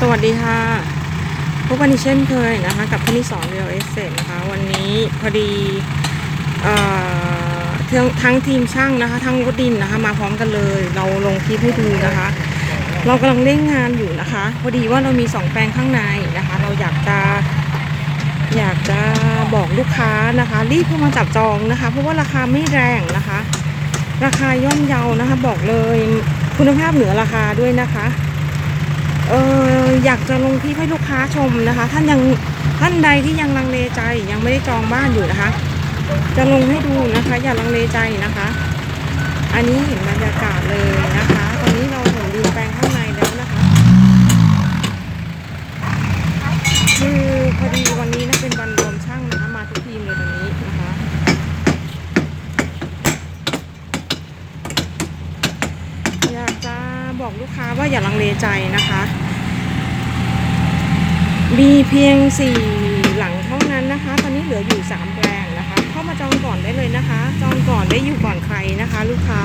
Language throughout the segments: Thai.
สวัสดีค่ะพบกันอีกเช่นเคยนะคะ กับพี่นิสอนเรียลเอสเซนะคะ วันนี้พอดีเอ่อทั้งทั้งทีมช่างนะคะ ทั้งรถดินนะคะ มาพร้อมกันเลย เราลงคลิปให้ดูนะคะ เรากำลังเร่งงานอยู่นะคะ พอดีว่าเรามีสองแปลงข้างในนะคะ เราอยากจะอยากจะบอกลูกค้านะคะ รีบเข้ามาจับจองนะคะ เพราะว่าราคาไม่แรงนะคะ ราคาย่อมเยานะคะ บอกเลยคุณภาพเหนือราคาด้วยนะคะ เอออยากจะลงคลิปให้ลูกค้าชมนะคะ ท่านยังท่านใดที่ยังลังเลใจยังไม่ได้จองบ้านอยู่นะคะ จะลงให้ดูนะคะ อย่าลังเลใจนะคะ อันนี้เห็นบรรยากาศเลยนะคะ ตอนนี้เราถึงดินแปลงข้างในแล้วนะคะ คือพอดีวันนี้นะเป็นวันรวมช่างนะคะ มาทุกทีมเลยวันนี้นะคะ อยากจะ บอกลูกค้าว่าอย่าลังเลใจนะคะ มีเพียง4หลังเท่านั้นนะคะ ตอนนี้เหลืออยู่3แปลงนะคะ เข้ามาจองก่อนได้เลยนะคะ จองก่อนได้อยู่ก่อนใครนะคะ ลูกค้า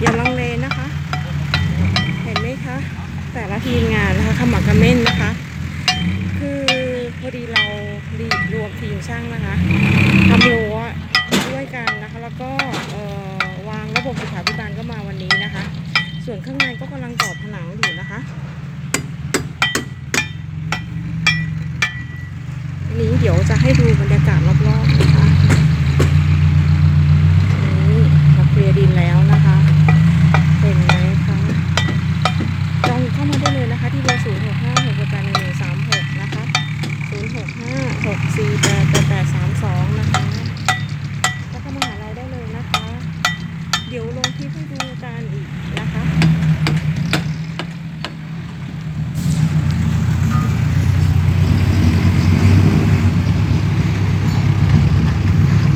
อย่าลังเลนะคะ เห็นไหมคะ แต่ละทีมงานนะคะขมักกระเม้นนะคะ คือพอดีเรารีรวมทีมช่างนะคะทำรั้วด้วยกันนะคะ แล้วก็วางระบบสุขาภิบาลก็มาวันนี้นะคะ ส่วนข้างในก็กำลังต่อผนังอยู่นะคะ นี้เดี๋ยวจะให้ดูบรรยากาศรอบๆนะคะนนี้เราเคลียร์ดินแล้วนะคะเห็นไหมคะจองเข้ามาได้เลยนะคะ ที่เบอร์0 6 5 6 8 1 1 3 6นะคะ0 6 5 6 4 8 8 8 3 2นะคะแล้วก็มาหาเราได้เลยนะคะ เดี๋ยวลงคลิปให้ดูกันอีกนะคะ